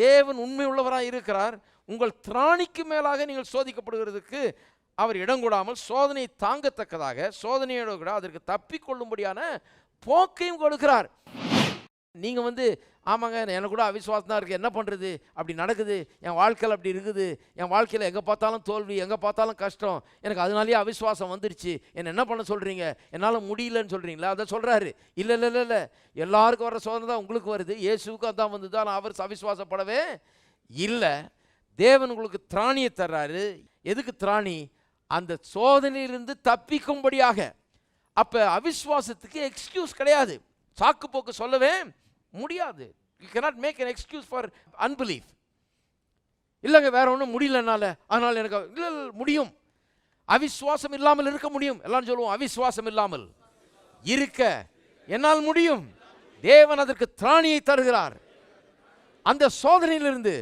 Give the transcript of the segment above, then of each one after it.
தேவன் உண்மை உள்ளவராக இருக்கிறார். உங்கள் திராணிக்கு மேலாக நீங்கள் சோதிக்கப்படுகிறதுக்கு அவர் இடங்கூடாமல் சோதனையை தாங்கத்தக்கதாக சோதனையோடு கூட அதற்கு தப்பிக்கொள்ளும்படியான போக்கையும் கொடுக்கிறார். நீங்கள் வந்து ஆமாங்க எனக்கு கூட அவிஸ்வாசம் தான் இருக்குது என்ன பண்ணுறது அப்படி நடக்குது. என் வாழ்க்கையில் அப்படி இருக்குது. என் வாழ்க்கையில் எங்கே பார்த்தாலும் தோல்வி எங்கே பார்த்தாலும் கஷ்டம். எனக்கு அதனாலேயே அவிசுவாசம் வந்துருச்சு. என்னை என்ன பண்ண சொல்கிறீங்க என்னால் முடியலன்னு சொல்கிறீங்களா அதை சொல்கிறாரு இல்லை இல்லை இல்லை இல்லை. எல்லாருக்கும் வர சோதனை தான் உங்களுக்கு வருது. இயேசுக்கும் அதான் வந்து தான் அவர் அவிசுவாசப்படவே இல்லை. தேவன் உங்களுக்கு திராணியை தர்றாரு. எதுக்கு திராணி? அந்த சோதனையிலிருந்து தப்பிக்கும்படியாக. அப்போ அவிஸ்வாசத்துக்கு எக்ஸ்கியூஸ் கிடையாது. சாக்கு போக்கு சொல்லவே முடியாது. You cannot make an excuse for unbelief இல்லைங்க வேற ஒன்றும் முடியலனால அதனால் எனக்கு இல்லை முடியும். அவிசுவாசம் இல்லாமல் இருக்க முடியும். எல்லாரும் சொல்லுவோம் அவிசுவாசம் இல்லாமல் இருக்க. என்னால் முடியும். தேவன் அதற்கு திராணியை தருகிறார். அந்த சோதனையிலிருந்து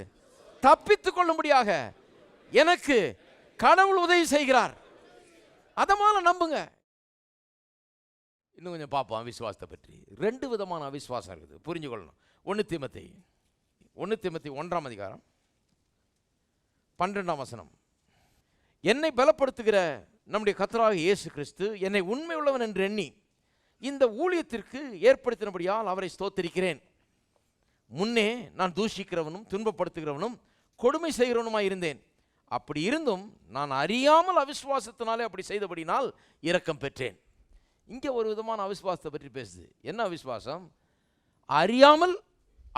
தப்பித்துக் கொள்ளும்படியாக எனக்கு கடவுள் உதவி செய்கிறார். அதமான நம்புங்க. இன்னும் கொஞ்சம் பார்ப்போம் அவிஸ்வாசத்தை பற்றி. ரெண்டு விதமான அவிஸ்வாசம் இருக்குது. புரிஞ்சுக்கொள்ளணும். ஒன்று திமத்தை ஒன்று திமத்தி ஒன்றாம் அதிகாரம் பன்னிரெண்டாம் வசனம். என்னை பலப்படுத்துகிற நம்முடைய கத்தராக இயேசு கிறிஸ்து என்னை உண்மை உள்ளவன் என்று எண்ணி இந்த ஊழியத்திற்கு ஏற்படுத்தினபடியால் அவரை ஸ்தோத்திரிக்கிறேன். முன்னே நான் தூஷிக்கிறவனும் துன்பப்படுத்துகிறவனும் கொடுமை செய்கிறவனுமாய் இருந்தேன். அப்படி இருந்தும் நான் அறியாமல் அவிசுவாசத்தினாலே அப்படி செய்தபடினால் இரக்கம் பெற்றேன். இங்கே ஒரு விதமான அவிஸ்வாசத்தை பற்றி பேசுது. என்ன அவிசுவாசம்? அறியாமல்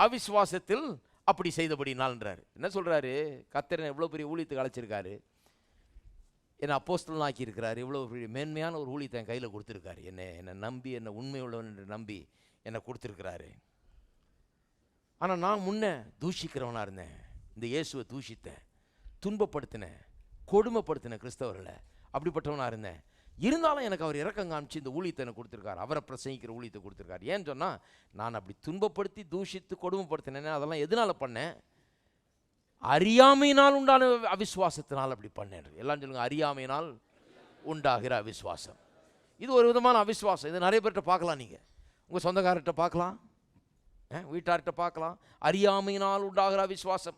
அவிஸ்வாசத்தில் அப்படி செய்தபடினால்ன்றார் என்ன சொல்றாரு? கத்திரன் எவ்வளோ பெரிய ஊழியத்துக்கு அழைச்சிருக்காரு. என்னை அப்போஸ்தலன் ஆக்கியிருக்கிறாரு இவ்வளோ பெரிய மேன்மையான ஒரு ஊழியத்தை என் கையில் கொடுத்துருக்காரு. என்னை என்னை நம்பி என்னை உண்மை உள்ளவன் என்று நம்பி என்னை கொடுத்துருக்கிறாரு. ஆனால் நான் முன்னே தூஷிக்கிறவனாக இருந்தேன். இந்த இயேசுவை தூஷித்தேன். துன்பப்படுத்தினேன். கொடுமைப்படுத்தினேன் கிறிஸ்தவர்களை. அப்படிப்பட்டவனாக இருந்தேன். இருந்தாலும் எனக்கு அவர் இறக்கம் காமிச்சு இந்த ஊழியத்தை எனக்கு கொடுத்துருக்காரு. அவரை பிரசங்கிக்கிற ஊழியத்தை கொடுத்துருக்காரு. ஏன்னு சொன்னால் நான் அப்படி துன்பப்படுத்தி தூஷித்து கொடுமைப்படுத்தினேன் அதெல்லாம் எதனால் பண்ணேன்? அறியாமையினால் உண்டான அவிசுவாசத்தினால் அப்படி பண்ணேன். எல்லாம் சொல்லுங்கள் அறியாமையினால் உண்டாகிற அவிசுவாசம். இது ஒரு விதமான அவிசுவாசம். இது நிறைய பேர்கிட்ட பார்க்கலாம் நீங்கள் உங்கள் சொந்தக்காரர்கிட்ட பார்க்கலாம். வீட்டார்கிட்ட பார்க்கலாம். அறியாமையினால் உண்டாகிற அவிசுவாசம்.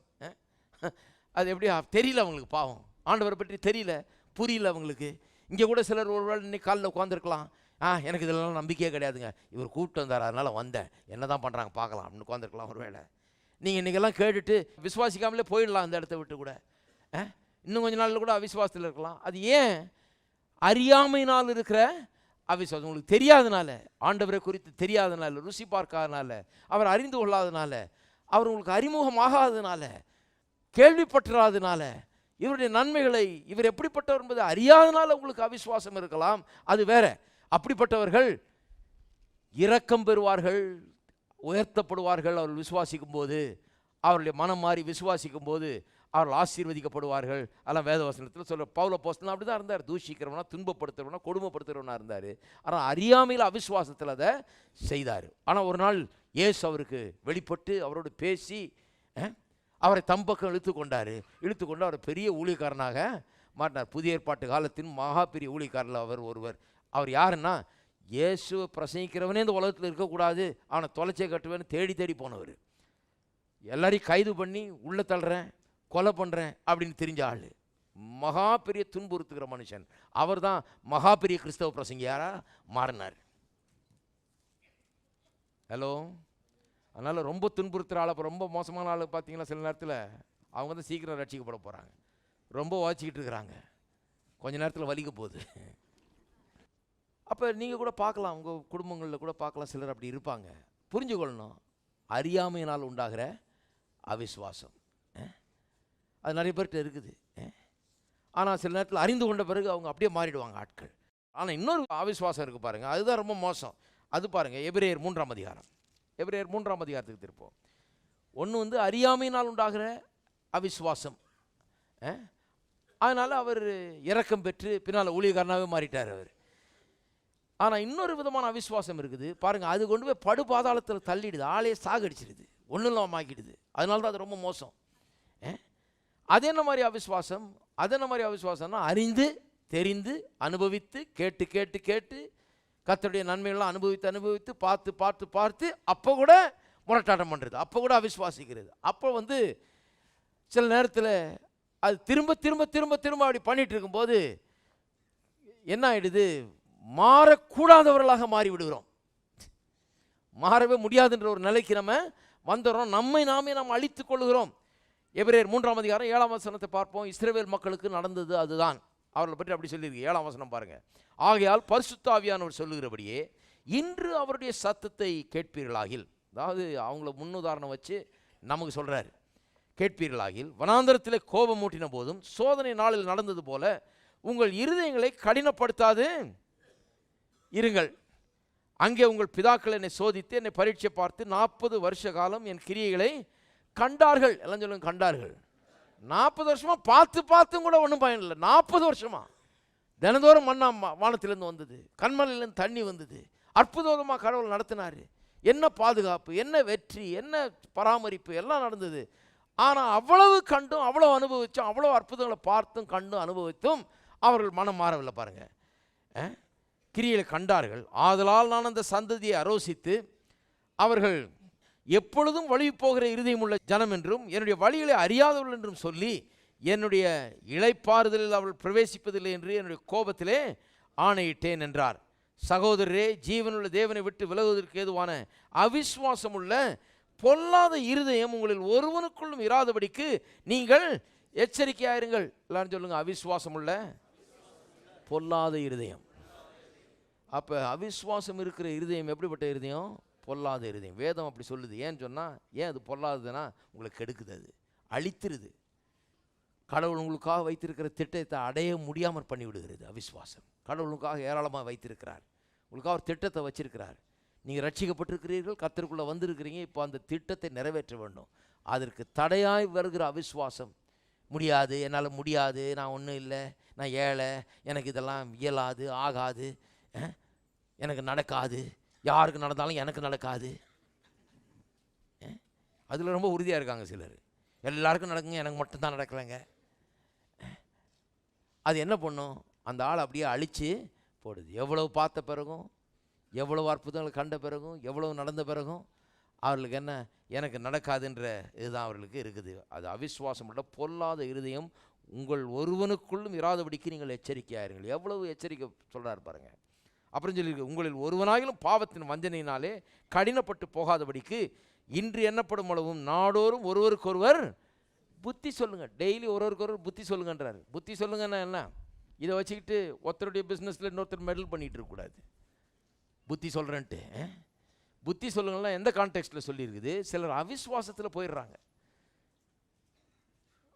அது எப்படி? தெரியல அவங்களுக்கு பாவம். ஆண்டவரை பற்றி தெரியல. புரியல அவங்களுக்கு. இங்கே கூட சிலர் ஒரு வேளை இன்னைக்கு காலில் உட்காந்துருக்கலாம் ஆ எனக்கு இதெல்லாம் நம்பிக்கையே கிடையாதுங்க. இவர் கூப்பிட்டு வந்தார் அதனால் வந்தேன். என்ன தான் பண்ணுறாங்க பார்க்கலாம் அப்படின்னு உட்காந்துருக்கலாம் ஒரு வேளை. நீங்கள் இன்றைக்கெல்லாம் கேட்டுட்டு விசுவாசிக்காமலே போயிடலாம் அந்த இடத்த விட்டு கூட. ஆ? இன்னும் கொஞ்ச நாளில் கூட அவிசுவாசத்தில் இருக்கலாம். அது ஏன்? அறியாமையினால் இருக்கிற அவிசுவாசம். உங்களுக்கு தெரியாதனால ஆண்டவரை குறித்து தெரியாதனால ருசி பார்க்காதனால அவர் அறிந்து கொள்ளாதனால அவர் உங்களுக்கு அறிமுகமாகாதனால கேள்விப்பட்டுறாதனால இவருடைய நன்மைகளை இவர் எப்படிப்பட்டவர் என்பது அறியாதனால உங்களுக்கு அவிசுவாசம் இருக்கலாம். அது வேற. அப்படிப்பட்டவர்கள் இரக்கம் பெறுவார்கள் உயர்த்தப்படுவார்கள். அவர்கள் விசுவாசிக்கும் போது அவருடைய மனம் மாறி விசுவாசிக்கும் போது அவர்கள் ஆசீர்வதிக்கப்படுவார்கள். அதெல்லாம் வேதவசனத்தில் சொல்ல பவுல போஸ்டன் அப்படி தான் இருந்தார். தூஷிக்கிறவனா துன்பப்படுத்துகிறவனா கொடுமைப்படுத்துறவனா இருந்தார். ஆனால் அறியாமையில் அவிசுவாசத்தில் அதை செய்தார். ஆனால் ஒரு நாள் ஏசு அவருக்கு வெளிப்பட்டு அவரோடு பேசி அவரை தம்பக்கம் இழுத்து கொண்டார் இழுத்து கொண்டு அவர் பெரிய ஊழியக்காரனாக மாட்டினார் புதிய ஏற்பாட்டு காலத்தின் மகா பெரிய ஊழியக்காரில் அவர் ஒருவர். அவர் யாருன்னா இயேசுவை பிரசங்கிக்கிறவனே இந்த உலகத்தில் இருக்கக்கூடாது அவனை தொலைச்சே கட்டுவேன்னு தேடி தேடி போனவர். எல்லாரையும் கைது பண்ணி உள்ளே தள்ளுறேன் கொலை பண்ணுறேன் அப்படின்னு தெரிஞ்ச ஆள். மகா பெரிய துன்புறுத்துகிற மனுஷன். அவர் தான் மகா பெரிய கிறிஸ்தவ பிரசங்கியாராக மாறினார். ஹலோ அதனால் ரொம்ப துன்புறுத்துகிற ஆள் ரொம்ப மோசமான ஆள் பார்த்தீங்கன்னா சில நேரத்தில்? அவங்க வந்து சீக்கிரம் ரட்சிக்கப்பட போகிறாங்க ரொம்ப வாச்சிக்கிட்டு இருக்கிறாங்க. கொஞ்ச நேரத்தில் வலிக்க போகுது. அப்போ நீங்கள் கூட பார்க்கலாம் உங்கள் குடும்பங்களில் கூட பார்க்கலாம் சிலர் அப்படி இருப்பாங்க. புரிஞ்சுக்கொள்ளணும். அறியாமையினால் உண்டாகிற அவிஸ்வாசம் அது நிறைய பேர்கிட்ட இருக்குது. ஆனால் சில நேரத்தில் அறிந்து கொண்ட பிறகு அவங்க அப்படியே மாறிடுவாங்க ஆட்கள். ஆனால் இன்னொரு அவிஸ்வாசம் இருக்குது பாருங்கள் அதுதான் ரொம்ப மோசம். அது பாருங்கள் எபிரேயர் மூன்றாம் அதிகாரம். எபிரேயர் மூன்றாம் அதிகாரத்துக்கு திருப்போம் ஒன்று வந்து அறியாமையினால் உண்டாகிற அவிஸ்வாசம் அதனால் அவர் இரக்கம் பெற்று பின்னால் ஊழியக்காரனாகவே மாறிட்டார் அவர். ஆனால் இன்னொரு விதமான அவிசுவாசம் இருக்குது. பாருங்கள் அது கொண்டு போய் படு பாதாளத்தில் தள்ளிடுது. ஆளே சாகடிச்சிடுது. ஒன்றும் இல்லாமல் ஆக்கிடுது. அதனால தான் அது ரொம்ப மோசம். ஏ? அது என்ன மாதிரி அவிஸ்வாசம் அது என்ன மாதிரி அவிஸ்வாசம்னா அறிந்து தெரிந்து அனுபவித்து கேட்டு கேட்டு கேட்டு கத்தருடைய நன்மைகள்லாம் அனுபவித்து அனுபவித்து பார்த்து பார்த்து பார்த்து அப்போ கூட முரட்டாட்டம் பண்ணுறது அப்போ கூட அவிஸ்வாசிக்கிறது அப்போ வந்து சில நேரத்தில் அது திரும்ப திரும்ப திரும்ப திரும்ப அப்படி பண்ணிட்டு இருக்கும்போது என்ன ஆகிடுது மாறக்கூடாதவர்களாக மாறி விடுகிறோம் மாறவே முடியாதுன்ற ஒரு நிலைக்கு நம்ம வந்துடுறோம். நம்மை நாமே நாம் அழித்து கொள்கிறோம் எபிரேர் மூன்றாம் அதிகாரம் ஏழாம் வசனத்தை பார்ப்போம். இஸ்ரேவேல் மக்களுக்கு நடந்தது அதுதான். அவர்களை பற்றி அப்படி சொல்லியிருக்கு. ஏழாம் வசனம் பாருங்கள் ஆகையால் பரிசுத்தாவியானவர் சொல்லுகிறபடியே இன்று அவருடைய சத்தத்தை கேட்பீர்களாகில். அதாவது அவங்கள முன்னுதாரணம் வச்சு நமக்கு சொல்கிறாரு கேட்பீர்களாகில் வனாந்தரத்தில் கோபம் மூட்டின போதும் சோதனை நாளில் நடந்தது போல உங்கள் இருதயங்களை கடினப்படுத்தாது. இருங்கள். அங்கே உங்கள் பிதாக்கள் என்னை சோதித்து என்னை பரீட்சை பார்த்து நாற்பது வருஷ காலம் என் கிரியைகளை கண்டார்கள். எல்லாம் சொல்லுங்க கண்டார்கள். நாற்பது வருஷமாக பார்த்து பார்த்தும் கூட ஒன்றும் பயன் இல்லை. நாற்பது வருஷமா. தினந்தோறும் மண்ணா வானத்திலேருந்து வந்தது. கண்மலையிலேருந்து தண்ணி வந்தது. அற்புதமாக கடவுள் நடத்தினார். என்ன பாதுகாப்பு என்ன வெற்றி என்ன பராமரிப்பு எல்லாம் நடந்தது. ஆனால் அவ்வளவு கண்டும் அவ்வளோ அனுபவித்தும் அவ்வளோ அற்புதங்களை பார்த்தும் கண்டும் அனுபவித்தும் அவர்கள் மனம் மாறவில்லை பாருங்கள் கிரியில் கண்டார்கள். ஆதலால் நான் அந்த சந்ததியை அரோசித்து அவர்கள் எப்பொழுதும் வழி போகிற இருதயமுள்ள ஜனம் என்றும் என்னுடைய வழிகளை அறியாதவர்கள் என்றும் சொல்லி என்னுடைய இழைப்பாறுதலில் அவள் பிரவேசிப்பதில்லை என்று என்னுடைய கோபத்திலே ஆணையிட்டேன் என்றார். சகோதரரே ஜீவனுள்ள தேவனை விட்டு விலகுவதற்கு ஏதுவான அவிசுவாசமுள்ள பொல்லாத இருதயம் உங்களில் ஒருவனுக்குள்ளும் இராதபடிக்கு நீங்கள் எச்சரிக்கையாயிருங்கள். எல்லாரும் சொல்லுங்க உள்ள பொல்லாத இருதயம். அப்போ அவிஸ்வாசம் இருக்கிற இருதயம் எப்படிப்பட்ட இருதயம்? பொல்லாத இருதயம். வேதம் அப்படி சொல்லுது. ஏன்னு சொன்னால் ஏன் அது பொல்லாததுன்னா உங்களை கெடுக்குது அது. அழித்திருது. கடவுள் உங்களுக்காக வைத்திருக்கிற திட்டத்தை அடைய முடியாமல் பண்ணிவிடுகிறது அவிஸ்வாசம். கடவுள் உங்களுக்காக ஏராளமாக வைத்திருக்கிறார். உங்களுக்காக ஒரு திட்டத்தை வச்சிருக்கிறார். நீங்கள் ரட்சிக்கப்பட்டிருக்கிறீர்கள் கத்தருக்குள்ளே வந்திருக்கிறீங்க இப்போ அந்த திட்டத்தை நிறைவேற்ற வேண்டும். அதற்கு தடையாய் வருகிற அவிஸ்வாசம். முடியாது என்னால் முடியாது நான் ஒன்றும் இல்லை நான் ஏழை எனக்கு இதெல்லாம் இயலாது ஆகாது எனக்கு நடக்காது. யாருக்கு நடந்தாலும் எனக்கு நடக்காது. அதில் ரொம்ப உறுதியாக இருக்காங்க சிலர். எல்லாருக்கும் நடக்குங்க எனக்கு மட்டும்தான் நடக்கலைங்க. அது என்ன பண்ணும்? அந்த ஆள் அப்படியே அழித்து போடுது. எவ்வளவு பார்த்த பிறகும் எவ்வளவு அற்புதங்களை கண்ட பிறகும் எவ்வளவு நடந்த பிறகும் அவர்களுக்கு என்ன? எனக்கு நடக்காதுன்ற இதுதான் அவர்களுக்கு இருக்குது. அது அவிஸ்வாசம் உள்ள பொல்லாத இருதயம் உங்கள் ஒருவனுக்குள்ளும் இராதபடிக்கு நீங்கள் எச்சரிக்கையாயிருங்கள். எவ்வளவு எச்சரிக்கை சொல்கிறார் பாருங்கள் அப்புறம் சொல்லியிருக்கு உங்களில் ஒருவனாயிலும் பாவத்தின் வஞ்சனையினாலே கடினப்பட்டு போகாதபடிக்கு இன்று எண்ணப்படும் அளவும் நாடோறும் ஒருவருக்கொருவர் புத்தி சொல்லுங்கள் டெய்லி ஒருவருக்கொருவர் புத்தி சொல்லுங்கன்றார். புத்தி சொல்லுங்கன்னா என்ன? இதை வச்சுக்கிட்டு ஒருத்தருடைய பிஸ்னஸில் இன்னொருத்தர் மெடல் பண்ணிகிட்டு இருக்கக்கூடாது. புத்தி சொல்கிறேன்ட்டு புத்தி சொல்லுங்கள்லாம் எந்த கான்டெக்ட்டில் சொல்லியிருக்குது? சிலர் அவிஸ்வாசத்தில் போயிடுறாங்க.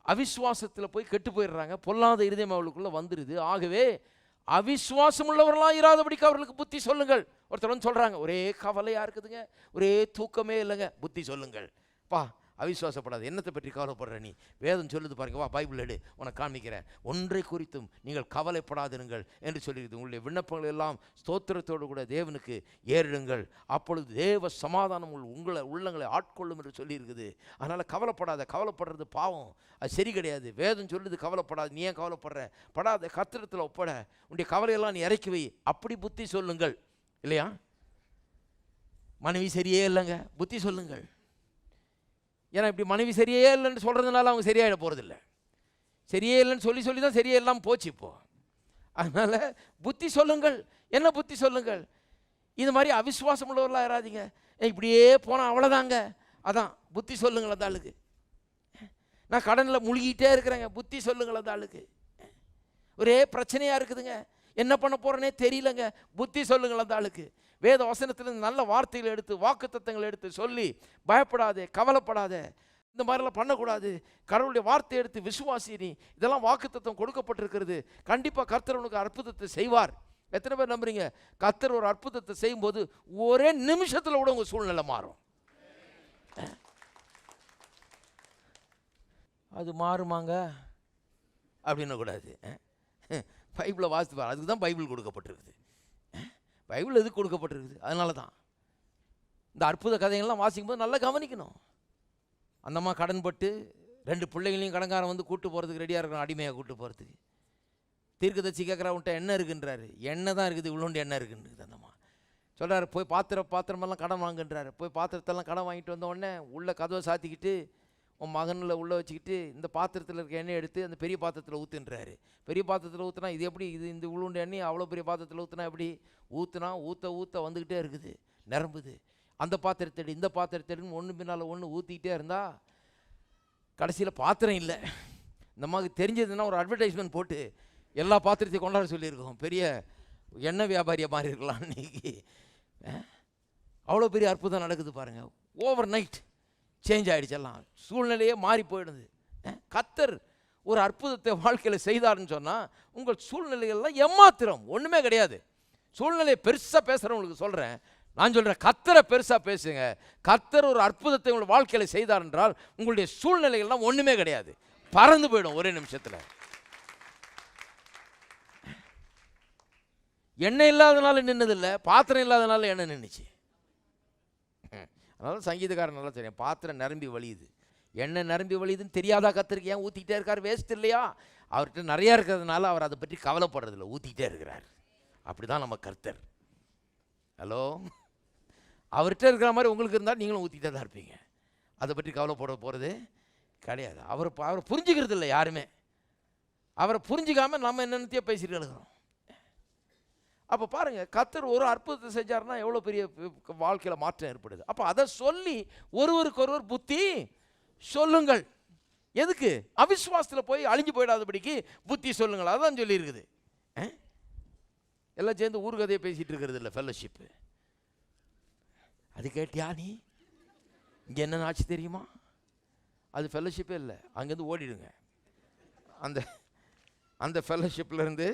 அவிஸ்வாசத்தில் போய் கெட்டு போயிடுறாங்க. பொல்லாத இருதயம் அவளுக்குள்ளே வந்துடுது ஆகவே அவிஸ்வாசம் உள்ளவர்களாக இராதபடிக்கு அவர்களுக்கு புத்தி சொல்லுங்கள். ஒருத்தர் வந்து சொல்கிறாங்க ஒரே கவலையாக இருக்குதுங்க ஒரே தூக்கமே இல்லைங்க புத்தி சொல்லுங்கள். பா அவிசுவாசப்படாது என்னத்தை பற்றி கவலைப்படுற நீ? வேதம் சொல்லுது பாருங்க வா பைபிள் எடு உனக்கு காமிக்கிறேன் ஒன்றை குறித்தும் நீங்கள் கவலைப்படாதிருங்கள் என்று சொல்லியிருக்கு உங்களுடைய விண்ணப்பங்கள் எல்லாம் ஸ்தோத்திரத்தோடு கூட தேவனுக்கு ஏறிடுங்கள். அப்பொழுது தேவ சமாதானம் உங்கள் உங்களை உள்ளங்களை ஆட்கொள்ளும் என்று சொல்லியிருக்குது. அதனால் கவலைப்படாத கவலைப்படுறது பாவம். அது சரி கிடையாது. வேதம் சொல்லுது கவலைப்படாது நீ ஏன் கவலைப்படுற? படாத கத்திரத்தில் ஒப்பட. உன்னுடைய கவலையெல்லாம் நீ இறக்கி வை. அப்படி புத்தி சொல்லுங்கள். இல்லையா? மனைவி சரியே இல்லைங்க. புத்தி சொல்லுங்கள். ஏன்னா இப்படி மனைவி சரியே இல்லைன்னு சொல்கிறதுனால அவங்க சரியாயிட போகிறதில்ல சரியே இல்லைன்னு சொல்லி சொல்லி தான் சரியே இல்லாமல் போச்சு இப்போ. அதனால் புத்தி சொல்லுங்கள். என்ன புத்தி சொல்லுங்கள்? இது மாதிரி அவிஸ்வாசம் உள்ளவர்களாக இராதிங்க. இப்படியே போனால் அவ்வளோதாங்க அதான் புத்தி சொல்லுங்கள் அந்த ஆளுக்கு நான் கடனில் முழுகிட்டே இருக்கிறேங்க. புத்தி சொல்லுங்கள் அந்த ஆளுக்கு ஒரே பிரச்சனையாக இருக்குதுங்க. என்ன பண்ண போகிறேனே தெரியலங்க. புத்தி சொல்லுங்கள் அந்த ஆளுக்கு வேத வசனத்திலிருந்து நல்ல வார்த்தைகளை எடுத்து வாக்குத்தத்தங்களை எடுத்து சொல்லி பயப்படாதே கவலைப்படாதே இந்த மாதிரிலாம் பண்ணக்கூடாது. கடவுளுடைய வார்த்தை எடுத்து விசுவாசி நீ இதெல்லாம் வாக்குத்தத்தம் கொடுக்கப்பட்டிருக்கிறது. கண்டிப்பாக கர்த்தர் உனக்கு அற்புதத்தை செய்வார். எத்தனை பேர் நம்புறீங்க? கர்த்தர் ஒரு அற்புதத்தை செய்யும்போது ஒரே நிமிஷத்தில் கூட உங்கள் சூழ்நிலை மாறும். அது மாறுமாங்க? அப்படின்னு கூடாது. பைபிளை வாசித்து பாரு. அதுக்கு தான் பைபிள் கொடுக்கப்பட்டிருக்குது. பைபிள் எதுக்கு கொடுக்கப்பட்டிருக்குது? அதனால தான் இந்த அற்புத கதைகள்லாம் வாசிக்கும்போது நல்லா கவனிக்கணும். அந்தம்மா கடன்பட்டு ரெண்டு பிள்ளைகளையும் கடன்காரன் வந்து கூட்டு போகிறதுக்கு ரெடியாக இருக்கணும் அடிமையாக கூட்டு போகிறதுக்கு தீர்க்கதச்சி கேட்குறா உன்ட்ட என்ன இருக்குன்றாரு? எண்ணெய் தான் இருக்குது இவ்வளோண்டு எண்ணெய் இருக்குன்றது அந்தம்மா. சொல்கிறாரு போய் பாத்திரம் பாத்திரமெல்லாம் கடன் வாங்குன்றாரு. போய் பாத்திரத்தெல்லாம் கடன் வாங்கிட்டு வந்த உடனே உள்ளே கதவை சாத்திக்கிட்டு உன் மகனில் உள்ளே வச்சுக்கிட்டு இந்த பாத்திரத்தில் இருக்க எண்ணெய் எடுத்து அந்த பெரிய பாத்திரத்தில் ஊற்றுன்றாரு பெரிய பாத்திரத்தில் ஊற்றுனா இது எப்படி? இது இந்த உளுண்டு எண்ணெய் அவ்வளோ பெரிய பாத்திரத்தில் ஊற்றுனா எப்படி? ஊற்றுனா ஊற்ற ஊற்ற வந்துக்கிட்டே இருக்குது. நிரம்புது. அந்த பாத்திரத்தடி இந்த பாத்திரத்தடின்னு ஒன்று பின்னால் ஒன்று ஊற்றிக்கிட்டே இருந்தால் கடைசியில் பாத்திரம் இல்லை. இந்த மாதிரி தெரிஞ்சதுன்னா ஒரு அட்வர்டைஸ்மெண்ட் போட்டு எல்லா பாத்திரத்தையும் கொண்டாட சொல்லியிருக்கோம். பெரிய எண்ணெய் வியாபாரியை மாறி இருக்கலாம் இன்னைக்கு. அவ்வளோ பெரிய அற்புதம் நடக்குது பாருங்கள் ஓவர் நைட் சேஞ்ச் ஆகிடுச்செல்லாம் சூழ்நிலையே மாறி போயிடுது. கத்தர் ஒரு அற்புதத்தை வாழ்க்கையில் செய்தாருன்னு சொன்னால் உங்கள் சூழ்நிலைகள்லாம் எம்மாத்திரம் ஒன்றுமே கிடையாது. சூழ்நிலையை பெருசாக பேசுகிறவங்களுக்கு சொல்கிறேன் நான் சொல்கிறேன் கத்தரை பெருசாக பேசுங்க. கத்தர் ஒரு அற்புதத்தை உங்கள் வாழ்க்கையில் செய்தார் என்றால் உங்களுடைய சூழ்நிலைகள்லாம் ஒன்றுமே கிடையாது. பறந்து போயிடும் ஒரே நிமிஷத்தில். எண்ணெய் இல்லாதனால நின்னதில்லை பாத்திரம் இல்லாதனால எண்ணெய் நின்றுச்சு அதனால சங்கீதக்காரன் நல்லா தெரியும். பாத்திரம் நிரம்பி வழியுது என்ன நிரம்பி வழியுதுன்னு தெரியாதா கத்திரிக்கு? ஏன் ஊற்றிக்கிட்டே இருக்கார்? வேஸ்ட் இல்லையா? அவர்கிட்ட நிறையா இருக்கிறதுனால அவர் அதை பற்றி கவலைப்படுறதில்ல. ஊற்றிக்கிட்டே இருக்கிறார். அப்படி தான் நம்ம கர்த்தர். ஹலோ அவர்கிட்ட இருக்கிற மாதிரி உங்களுக்கு இருந்தால் நீங்களும் ஊற்றிக்கிட்டே தான் இருப்பீங்க. அதை பற்றி கவலைப்பட போகிறது கிடையாது. அவர் அவரை புரிஞ்சுக்கிறது இல்லை யாருமே. அவரை புரிஞ்சிக்காமல் நம்ம என்னென்னத்தையோ பேசிட்டு இருக்கிறோம் அப்போ பாருங்கள் கத்தர் ஒரு அற்புதத்தை செஞ்சாருன்னா எவ்வளோ பெரிய வாழ்க்கையில் மாற்றம் ஏற்படுது. அப்போ அதை சொல்லி ஒருவருக்கொருவர் புத்தி சொல்லுங்கள். எதுக்கு? அவிஸ்வாசத்தில் போய் அழிஞ்சு போயிடாதபடிக்கு புத்தி சொல்லுங்கள். அதான் சொல்லியிருக்குது. எல்லாம் சேர்ந்து ஊர்கதையை பேசிகிட்டு இருக்கிறது இல்லை ஃபெல்லோஷிப்பு அது கேட்டியா நீ? இங்கே என்ன ஆச்சு தெரியுமா? அது ஃபெல்லோஷிப்பே இல்லை. அங்கேருந்து ஓடிடுங்க. அந்த அந்த ஃபெல்லோஷிப்லேருந்து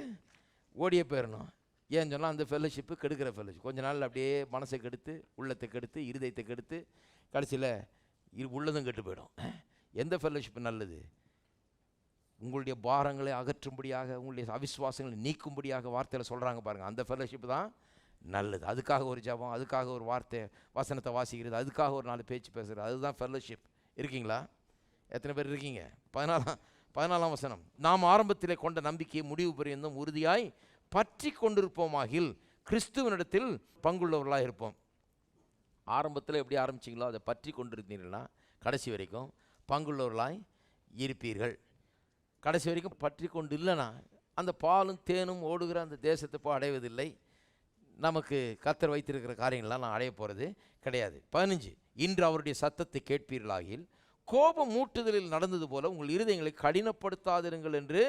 ஓடியே போயிடணும் ஏன்னு சொன்னால் அந்த ஃபெல்லோஷிப்பு கெடுக்கிற ஃபெல்லோஷிப் கொஞ்ச நாள் அப்படியே மனசை கெடுத்து உள்ளத்தை கெடுத்து இருதயத்தை கெடுத்து கடைசியில் இரு உள்ளதும் கெட்டு போயிடும். எந்த ஃபெல்லோஷிப் நல்லது? உங்களுடைய பாரங்களை அகற்றும்படியாக உங்களுடைய அவிஸ்வாசங்களை நீக்கும்படியாக வார்த்தையில் சொல்கிறாங்க பாருங்கள் அந்த ஃபெல்லோஷிப் தான் நல்லது. அதுக்காக ஒரு ஜபம் அதுக்காக ஒரு வார்த்தை வசனத்தை வாசிக்கிறது அதுக்காக ஒரு நாலு பேச்சு பேசுகிறது அதுதான் ஃபெல்லோஷிப் இருக்கீங்களா? எத்தனை பேர் இருக்கீங்க? பதினாலாம் பதினாலாம் வசனம். நாம் ஆரம்பத்தில் கொண்ட நம்பிக்கையை முடிவு பரியந்தம் உறுதியாய் பற்றி கொண்டிருப்போமாகில் கிறிஸ்துவனிடத்தில் பங்குள்ளவர்களாக இருப்போம். ஆரம்பத்தில் எப்படி ஆரம்பிச்சிங்களோ அதை பற்றி கொண்டிருந்தீர்களா கடைசி வரைக்கும் பங்குள்ளவர்களாய் இருப்பீர்கள். கடைசி வரைக்கும் பற்றி கொண்டு இல்லைனா அந்த பாலும் தேனும் ஓடுகிற அந்த தேசத்தை போய் அடைவதில்லை. நமக்கு கத்தர் வைத்திருக்கிற காரியங்கள்லாம் நான் அடைய போகிறது கிடையாது. பதினஞ்சு இன்று அவருடைய சத்தத்தை கேட்பீர்களாகில் கோபம் மூட்டுதலில் நடந்தது போல உங்கள் இருதயங்களை கடினப்படுத்தாதிருங்கள் என்று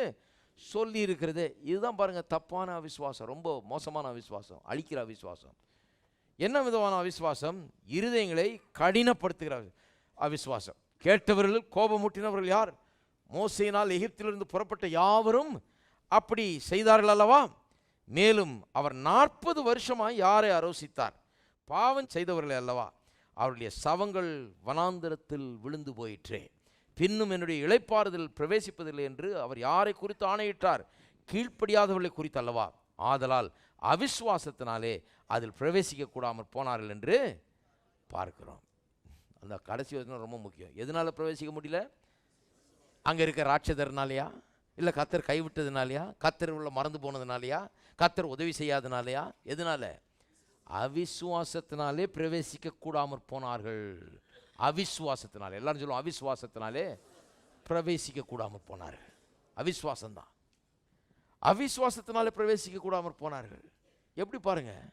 சொல்லி இருக்கிறது இதுதான் பாருங்கள் தப்பான அவிஸ்வாசம் ரொம்ப மோசமான அவிஸ்வாசம் அழிக்கிற அவிஸ்வாசம் என்ன விதமான அவிஸ்வாசம் இருதயங்களை கடினப்படுத்துகிற அவிஸ்வாசம் கேட்டவர்கள் கோபமூட்டினவர்கள் யார்? மோசையினால் எகிப்திலிருந்து புறப்பட்ட யாவரும் அப்படி செய்தார்கள் அல்லவா? மேலும் அவர் நாற்பது வருஷமாக யாரை ஆரோசித்தார்? பாவம் செய்தவர்கள் அல்லவா? அவருடைய சவங்கள் வனாந்திரத்தில் விழுந்து போயிற்றே. பின்னும் என்னுடைய இழைப்பாறுதல் பிரவேசிப்பதில்லை என்று அவர் யாரை குறித்து ஆணையிட்டார்? கீழ்ப்படியாதவர்களை குறித்து அல்லவா? ஆதலால் அவிஸ்வாசத்தினாலே அதில் பிரவேசிக்க கூடாமல் போனார்கள் என்று பார்க்கிறோம். அந்த கடைசி வசனம் ரொம்ப முக்கியம். எதனால் பிரவேசிக்க முடியல? அங்கே இருக்க ராட்சதர்னாலையா? இல்லை கத்தர் கைவிட்டதுனாலயா? கத்தர் உள்ள மறந்து போனதுனாலையா? கத்தர் உதவி செய்யாதனாலையா? எதனால? அவிசுவாசத்தினாலே பிரவேசிக்க கூடாமற் போனார்கள். அவிஸ்வாசத்தினாலே எல்லாரும் சொல்லுவோம் அவிஸ்வாசத்தினாலே பிரவேசிக்க கூடாமல் போனார்கள். அவிஸ்வாசம்தான் அவிஸ்வாசத்தினாலே பிரவேசிக்க கூடாமல் போனார்கள். எப்படி பாருங்கள்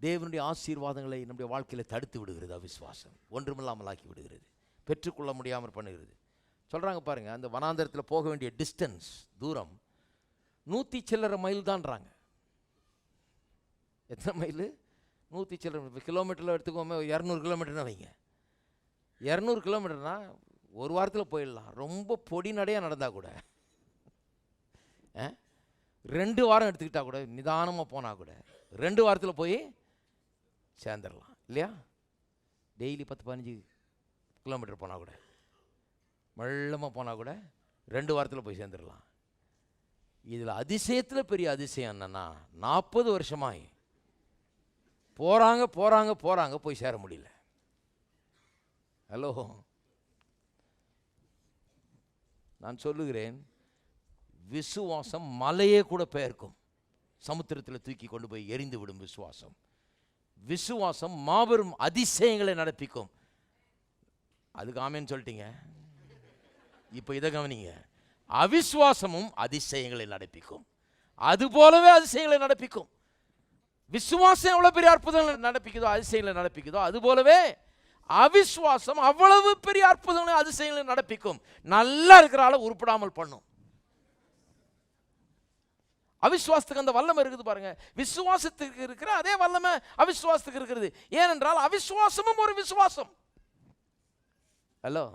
தேவனுடைய ஆசீர்வாதங்களை நம்முடைய வாழ்க்கையில் தடுத்து விடுகிறது அவிஸ்வாசம் ஒன்றுமில்லாமல் ஆக்கி விடுகிறது. பெற்றுக்கொள்ள முடியாமல் பண்ணுகிறது. சொல்கிறாங்க பாருங்கள் அந்த வனாந்தரத்தில் போக வேண்டிய டிஸ்டன்ஸ் தூரம் நூற்றி சில்லறை மைல் தான்றாங்க எத்தனை மைல்? நூற்றி சில்லறை கிலோமீட்டரில் எடுத்துக்கோமே இரநூறு கிலோமீட்டர்னு வைங்க. இரநூறு கிலோமீட்டர்னா ஒரு வாரத்தில் போயிடலாம். ரொம்ப பொடி நடையாக நடந்தால் கூட. ஆ? ரெண்டு வாரம் எடுத்துக்கிட்டால் கூட நிதானமாக போனால் கூட ரெண்டு வாரத்தில் போய் சேர்ந்துடலாம். இல்லையா? டெய்லி பத்து பதினஞ்சு கிலோமீட்டர் போனால் கூட மெல்லமாக போனால் கூட ரெண்டு வாரத்தில் போய் சேர்ந்துடலாம். இதில் அதிசயத்தில் பெரிய அதிசயம் என்னென்னா நாற்பது வருஷமாய் போகிறாங்க போகிறாங்க போகிறாங்க போய் சேர முடியல. ஹலோ. நான் சொல்லுகிறேன் விசுவாசம் மலையே கூட பெயர்க்கும். சமுத்திரத்தில் தூக்கி கொண்டு போய் எரிந்து விடும் விசுவாசம். விசுவாசம் மாபெரும் அதிசயங்களை நடப்பிக்கும். அதுக்கு ஆமேன்னு சொல்லிட்டீங்க. இப்போ இதை கவனிங்க. அவிசுவாசமும் அதிசயங்களை நடப்பிக்கும். அது போலவே அதிசயங்களை நடப்பிக்கும். விசுவாசம் எவ்வளவு பெரிய அற்புதங்களை நடப்பிக்குதோ அதிசயங்களை நடப்பிக்குதோ அது போலவே அவிஸ்வாசம் அவ்வளவு பெரிய அற்புதங்களை அதிசயங்களை நடப்பிக்கும். நல்லா இருக்கிற ஆளை உருப்படாமல் பண்ணும். அவிஸ்வாசத்துக்கு அந்த வல்லமை இருக்குது பாருங்க. விசுவாசத்துக்கு இருக்கிற அதே வல்லமை அவிஸ்வாசத்துக்கு இருக்கிறது. ஏனென்றால் அவிஸ்வாசமும் ஒரு விசுவாசம். ஹலோ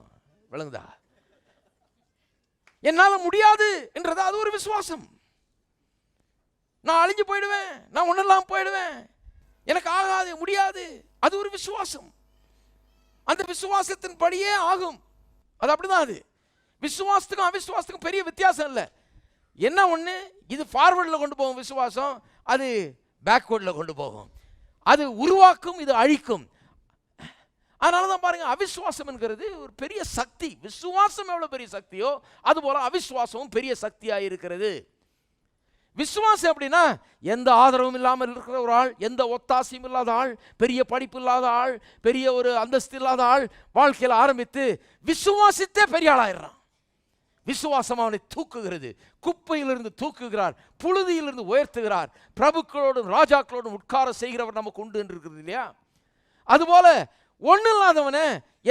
விளங்குதா? என்னால் முடியாது என்றது அது ஒரு விசுவாசம். நான் அழிஞ்சு போயிடுவேன் நான் ஒன்றெல்லாம் போயிடுவேன். எனக்கு ஆகாது முடியாது. அது ஒரு விசுவாசம். அந்த விசுவாசத்தின் படியே ஆகும். அது அப்படிதான் அது. விசுவாசத்துக்கும் அவிசுவாசத்துக்கும் பெரிய வித்தியாசம் இல்லை. என்ன ஒன்று இது ஃபார்வர்டில் கொண்டு போகும் விசுவாசம் அது பேக்வேர்டில் கொண்டு போகும். அது உருவாக்கும் இது அழிக்கும். அதனால தான் பாருங்கள் அவிசுவாசம் என்கிறது ஒரு பெரிய சக்தி. விசுவாசம் எவ்வளோ பெரிய சக்தியோ அதுபோல் அவிசுவாசமும் பெரிய சக்தியாக இருக்கிறது. விசுவாசம் எப்படின்னா எந்த ஆதரவும் இல்லாமல் இருக்கிற ஒரு ஆள் எந்த ஒத்தாசையும் இல்லாத ஆள் பெரிய படிப்பு இல்லாத ஆள் பெரிய ஒரு அந்தஸ்து இல்லாத ஆள் வாழ்க்கையில் ஆரம்பித்து விசுவாசித்தே பெரிய ஆளாயிடுறான். விசுவாசம் அவனை தூக்குகிறது. குப்பையிலிருந்து தூக்குகிறார். புழுதியிலிருந்து உயர்த்துகிறார். பிரபுக்களோடும் ராஜாக்களோடும் உட்கார செய்கிறவர் நமக்கு உண்டு என்று இருக்கிறது இல்லையா? அதுபோல ஒன்றும் இல்லாதவனே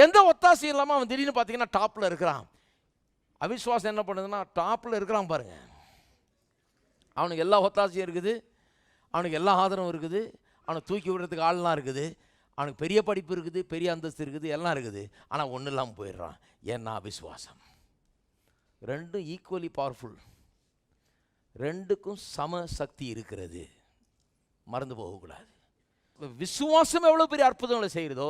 எந்த ஒத்தாசையும் இல்லாமல் அவன் திடீர்னு பார்த்தீங்கன்னா டாப்பில் இருக்கிறான். அவிசுவாசம் என்ன பண்ணுதுன்னா டாப்பில் இருக்கிறான் பாருங்கள் அவனுக்கு எல்லா ஒத்தாசையும் இருக்குது. அவனுக்கு எல்லா ஆதரவும் இருக்குது. அவனை தூக்கி விடுறதுக்கு ஆள்லாம் இருக்குது. அவனுக்கு பெரிய படிப்பு இருக்குது பெரிய அந்தஸ்து இருக்குது எல்லாம் இருக்குது. ஆனால் ஒன்றும் இல்லாமல் போயிடுறான். ஏன்னா விசுவாசம். ரெண்டும் ஈக்குவலி பவர்ஃபுல் ரெண்டுக்கும் சம சக்தி இருக்கிறது. மறந்து போகக்கூடாது விசுவாசம் எவ்வளோ பெரிய அற்புதங்களை செய்கிறதோ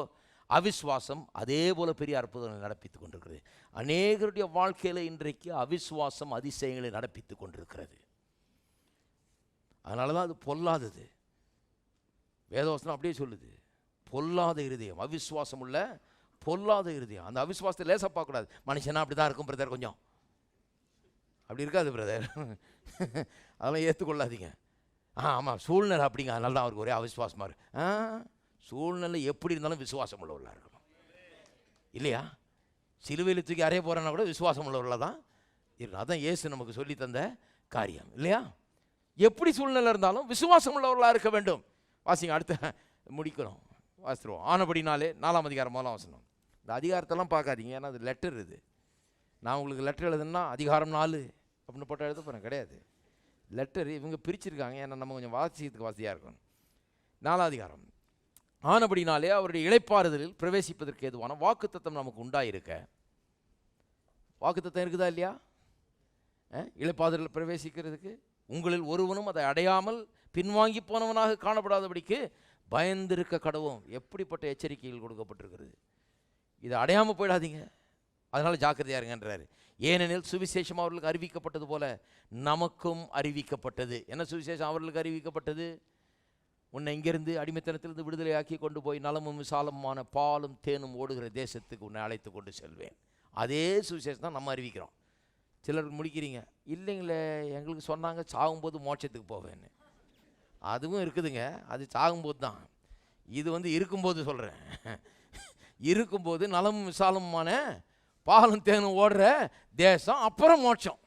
அவிஸ்வாசம் அதே போல் பெரிய அற்புதங்களை நடப்பித்து கொண்டிருக்கிறது. அநேகருடைய வாழ்க்கையில் இன்றைக்கு அவிஸ்வாசம் அதிசயங்களை நடப்பித்து கொண்டிருக்கிறது. அதனால தான் அது பொல்லாதது. வேதவசனம் அப்படியே சொல்லுது. பொல்லாத இருதயம் அவிஸ்வாசம் உள்ள பொல்லாத இருதயம். அந்த அவிஸ்வாசத்தை லேசாக பார்க்கக்கூடாது. மனுஷனா அப்படி தான் இருக்கும் பிரதர் கொஞ்சம். அப்படி இருக்காது பிரதர் அதெல்லாம் ஏற்றுக்கொள்ளாதீங்க ஆ ஆமாம் சூழ்நிலை அப்படிங்க. அதனால தான் அவருக்கு ஒரே அவிஸ்வாசமாக இருக்கு. ஆ சூழ்நிலை எப்படி இருந்தாலும் விசுவாசம் உள்ளவர்களாக இருக்கணும். இல்லையா? சிலுவையில் தூக்கி அறைய போகிறேன்னா கூட விசுவாசம் உள்ளவர்களாக தான் இருக்கணும். அதான் இயேசு நமக்கு சொல்லி தந்த காரியம். இல்லையா? எப்படி சூழ்நிலை இருந்தாலும் விசுவாசம் உள்ளவர்களாக இருக்க வேண்டும். வாசிங்க அடுத்த முடிக்கிறோம் வாசிடுவோம் ஆனபடினாலே நாலாம் அதிகாரம் முதலாம் வசனம். இந்த அதிகாரத்தெல்லாம் பார்க்காதீங்க ஏன்னா அது லெட்டர் இது. நான் உங்களுக்கு லெட்டர் எழுதுனா அதிகாரம் நாலு அப்படின்னு போட்டு எழுத போகிறேன் கிடையாது. லெட்டர் இவங்க பிரிச்சிருக்காங்க ஏன்னா நம்ம கொஞ்சம் வாசிக்கிறதுக்கு வசதியாக இருக்கும் நாலாம் அதிகாரம். ஆனபடினாலே அவருடைய இழைப்பாறுதலில் பிரவேசிப்பதற்கு ஏதுவான வாக்குத்தத்தம் நமக்கு உண்டாயிருக்க. வாக்குத்தத்தம் இருக்குதா இல்லையா? இழைப்பாறுதலில் பிரவேசிக்கிறதுக்கு உங்களில் ஒருவனும் அதை அடையாமல் பின்வாங்கி போனவனாக காணப்படாதபடிக்கு பயந்திருக்க கடவும் எப்படிப்பட்ட எச்சரிக்கைகள் கொடுக்கப்பட்டிருக்கிறது? இதை அடையாமல் போயிடாதீங்க. அதனால் ஜாக்கிரதையாக இருங்கன்றார். ஏனெனில் சுவிசேஷம் அவர்களுக்கு அறிவிக்கப்பட்டது போல நமக்கும் அறிவிக்கப்பட்டது. என்ன சுவிசேஷம் அவர்களுக்கு அறிவிக்கப்பட்டது? உன்னை இங்கிருந்து அடிமைத்தனத்திலிருந்து விடுதலையாக்கி கொண்டு போய் நலமும் விசாலமான பாலும் தேனும் ஓடுகிற தேசத்துக்கு உன்னை அழைத்து கொண்டு செல்வேன். அதே சுவிசேஷம் தான் நம்ம அறிவிக்கிறோம். சிலர் முடிக்கிறீங்க. இல்லைங்களே எங்களுக்கு சொன்னாங்க சாகும்போது மோட்சத்துக்கு போவேன்னு. அதுவும் இருக்குதுங்க. அது சாகும்போது தான். இது வந்து இருக்கும்போது சொல்கிறேன் இருக்கும்போது நலமும் விசாலமுமான பாலும் தேனும் ஓடுற தேசம் அப்புறம் மோட்சம்.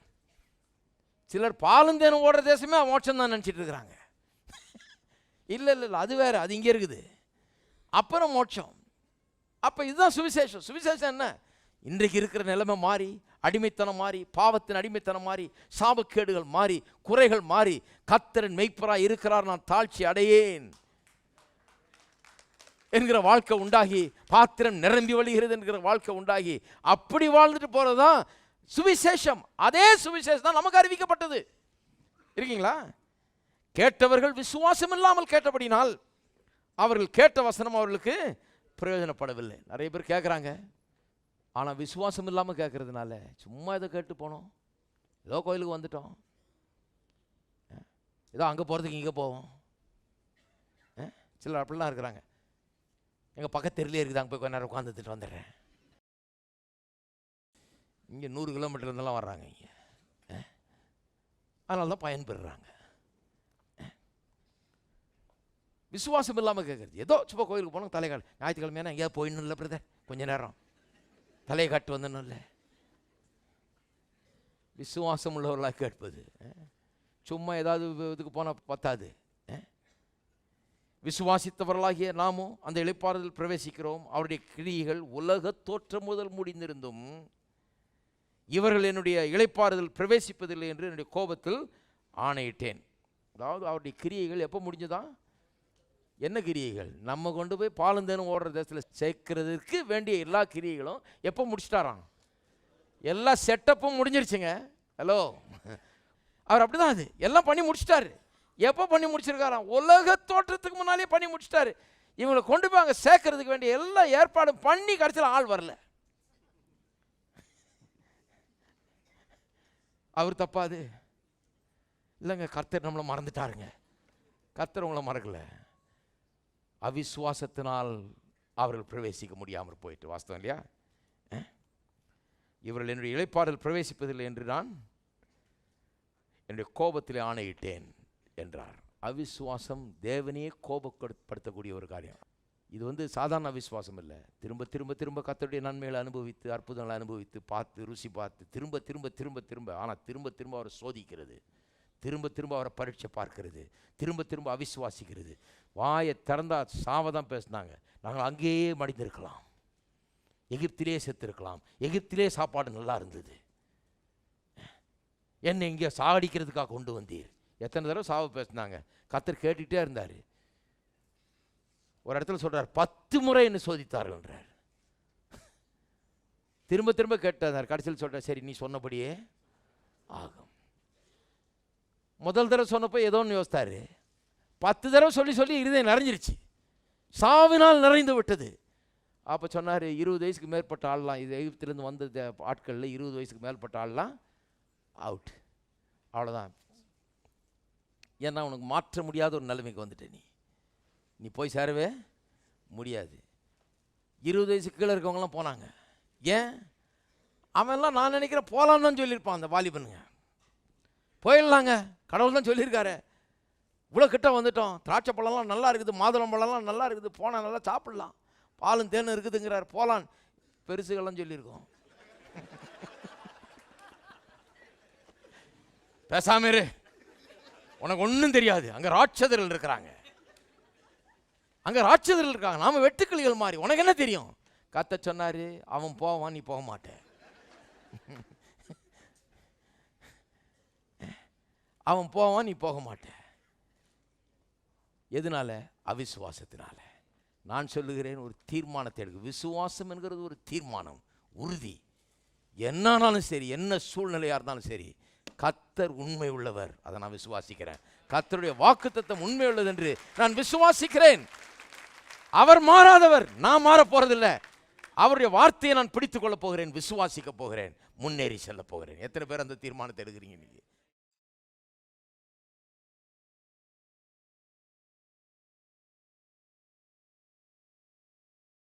சிலர் பாலும் தேனும் ஓடுற தேசமே மோட்சம் தான் நினச்சிட்டு இருக்கிறாங்க. இல்லை இல்லை இல்லை அது வேறு அது இங்கே இருக்குது. அப்புறம் மோட்சம். அப்போ இதுதான் சுவிசேஷம். சுவிசேஷம் என்ன? இன்றைக்கு இருக்கிற நிலைமை மாறி அடிமைத்தனம் மாறி பாவத்தின் அடிமைத்தனம் மாறி சாபக்கேடுகள் மாறி குறைகள் மாறி கத்தரன் மெய்ப்பராய் இருக்கிறார் நான் தாழ்ச்சி அடையேன். என்கிற வாழ்க்கை உண்டாகி பாத்திரம் நிரம்பி வழிகிறது என்கிற வாழ்க்கை உண்டாகி அப்படி வாழ்ந்துட்டு போகிறது தான் சுவிசேஷம். அதே சுவிசேஷம் தான் நமக்கு அறிவிக்கப்பட்டது. இருக்கீங்களா? கேட்டவர்கள் விசுவாசம் இல்லாமல் கேட்டபடினால் அவர்கள் கேட்ட வசனம் அவர்களுக்கு பிரயோஜனப்படவில்லை. நிறைய பேர் கேட்குறாங்க ஆனால் விசுவாசம் இல்லாமல் கேட்குறதுனால சும்மா இதை கேட்டு போனோம். ஏதோ கோயிலுக்கு வந்துட்டோம். ஏதோ அங்கே போகிறதுக்கு இங்கே போவோம். சிலர் அப்படிலாம் இருக்கிறாங்க. எங்கள் பக்கத்து தெருலே இருக்குது அங்கே போய் கொஞ்ச நேரம் உட்காந்துட்டு வந்துடுறேன். இங்கே நூறு கிலோமீட்டர் இருந்தெல்லாம் வர்றாங்க இங்கே. அதனால தான் பயன்பெறுறாங்க விசுவாசம் இல்லாமல் கேட்குறது ஏதோ சும்மா கோயிலுக்கு போனோம் தலைக்கால் ஞாயிற்றுக்கிழமையான எங்கேயா போயிடணும் இல்லை பிரதர் கொஞ்ச நேரம். தலையை காட்டு வந்தனும் இல்லை. விசுவாசம் உள்ளவர்களாக கேட்பது சும்மா ஏதாவது இதுக்கு போனால் பத்தாது. விசுவாசித்தவர்களாகிய நாமும் அந்த இழைப்பாறுதல் பிரவேசிக்கிறோம். அவருடைய கிரியைகள் உலக தோற்றம் முதல் முடிந்திருந்தும் இவர்கள் என்னுடைய இழைப்பாறுதல் பிரவேசிப்பதில்லை என்று என்னுடைய கோபத்தில் ஆணையிட்டேன். அதாவது அவருடைய கிரியைகள் எப்போ முடிஞ்சதான் என்ன கிரியைகள்? நம்ம கொண்டு போய் பாலந்தேனும் ஓடுற தேசத்தில் சேர்க்கறதுக்கு வேண்டிய எல்லா கிரியைகளும் எப்போ முடிச்சிட்டாராம்? எல்லா செட்டப்பும் முடிஞ்சிருச்சுங்க. ஹலோ அவர் அப்படிதான் அது. எல்லாம் பண்ணி முடிச்சிட்டாரு. எப்போ பண்ணி முடிச்சிருக்காராம்? உலக தோற்றத்துக்கு முன்னாலே பண்ணி முடிச்சிட்டாரு. இவங்களை கொண்டு போய் அங்கே சேர்க்கறதுக்கு வேண்டிய எல்லா ஏற்பாடும் பண்ணி கடைசியில் ஆள் வரல. அவர் தப்பாது இல்லைங்க கர்த்தர் நம்மளை மறந்துட்டாருங்க. கர்த்தர் உங்களை மறக்கலை. அவிசுவாசத்தினால் அவர்கள் பிரவேசிக்க முடியாமல் போயிட்டு வாஸ்தவம் இல்லையா? இவர்கள் என்னுடைய இழைப்பாடல் பிரவேசிப்பதில்லை என்று நான் என்னுடைய கோபத்திலே ஆணையிட்டேன் என்றார். அவிசுவாசம் தேவனையே கோபப்படுத்தக்கூடிய ஒரு காரியம். இது வந்து சாதாரண அவிசுவாசம் இல்லை. திரும்ப திரும்ப திரும்ப கத்தருடைய நன்மைகளை அனுபவித்து அற்புதங்களை அனுபவித்து பார்த்து ருசி பார்த்து திரும்ப திரும்ப திரும்ப திரும்ப ஆனால் திரும்ப திரும்ப அவரை சோதிக்கிறது. திரும்ப திரும்ப அவரை பரீட்சை பார்க்கிறது திரும்ப திரும்ப அவிசுவாசிக்கிறது. வாயை திறந்தா சாவதான் பேசினாங்க. நாங்கள் அங்கேயே மடிந்திருக்கலாம். எகிப்திலே செத்துருக்கலாம். எகிப்திலே சாப்பாடு நல்லா இருந்தது. என்னை இங்கே சாகடிக்கிறதுக்காக கொண்டு வந்தீர். எத்தனை தடவை சாவை பேசினாங்க. கத்தர் கேட்டுக்கிட்டே இருந்தார். ஒரு இடத்துல சொல்கிறார் பத்து முறை என்ன சோதித்தார்கள்ன்றார் திரும்ப திரும்ப கேட்டார். கடைசியில் சொல்கிறார் சரி நீ சொன்னபடியே ஆகும். முதல் தடவை சொன்னப்போ ஏதோ ஒன்று யோசித்தாரு. பத்து தடவை சொல்லி சொல்லி இருதயம் நிறைஞ்சிருச்சு. சாவினால் நிறைந்து விட்டது. அப்போ சொன்னார் இருபது வயசுக்கு மேற்பட்ட ஆள்லாம் இது எகிப்திலேருந்து வந்த ஆட்களில் இருபது வயசுக்கு மேற்பட்ட ஆள்லாம் அவுட் அவ்வளோதான் ஏன்னா உனக்கு மாற்ற முடியாத ஒரு நிலைமைக்கு வந்துட்ட நீ. நீ போய் சேரவே முடியாது. இருபது வயசுக்கு கீழே இருக்கவங்களாம் போனாங்க. ஏன்? அவன்லாம் நான் நினைக்கிறேன் போகலான்னு தான் சொல்லியிருப்பான் அந்த வாலிபனுங்க. போயிடலாங்க. கடவுள் தான் சொல்லியிருக்காரு. இவ்வளோ கிட்ட வந்துட்டோம். திராட்சை பழம்லாம் நல்லா இருக்குது. மாதுளம் பழம்லாம் நல்லா இருக்குது. போனால் நல்லா சாப்பிடலாம். பாலும் தேனும் இருக்குதுங்கிறார். போகலான் பெருசுகள்லாம் சொல்லியிருக்கோம். பேசாமரு உனக்கு ஒன்றும் தெரியாது. அங்கே ராட்சதர்கள் இருக்கிறாங்க. அங்கே ராட்சதர்கள் இருக்காங்க. நாம் வெட்டுக்கிளிகள் மாதிரி. உனக்கு என்ன தெரியும்? கத்த சொன்னார் அவன் போவான் நீ போக மாட்டேன் அவன் போவான் நீ போக மாட்ட. எதனால? அவிசுவாசத்தினால. நான் சொல்லுகிறேன் ஒரு தீர்மானத்தை எடுக்க. விசுவாசம் என்கிறது ஒரு தீர்மானம் உறுதி. என்னானாலும் சரி என்ன சூழ்நிலையாக இருந்தாலும் சரி கத்தர் உண்மை உள்ளவர். அதை நான் விசுவாசிக்கிறேன். கத்தருடைய வாக்குத்தத்தம் உண்மை உள்ளது என்று நான் விசுவாசிக்கிறேன். அவர் மாறாதவர் நான் மாறப் போறதில்லை. அவருடைய வார்த்தையை நான் பிடித்துக்கொள்ளப் போகிறேன் விசுவாசிக்க போகிறேன் முன்னேறி செல்ல போகிறேன். எத்தனை பேர் அந்த தீர்மானத்தை எடுக்கிறீங்க நீங்க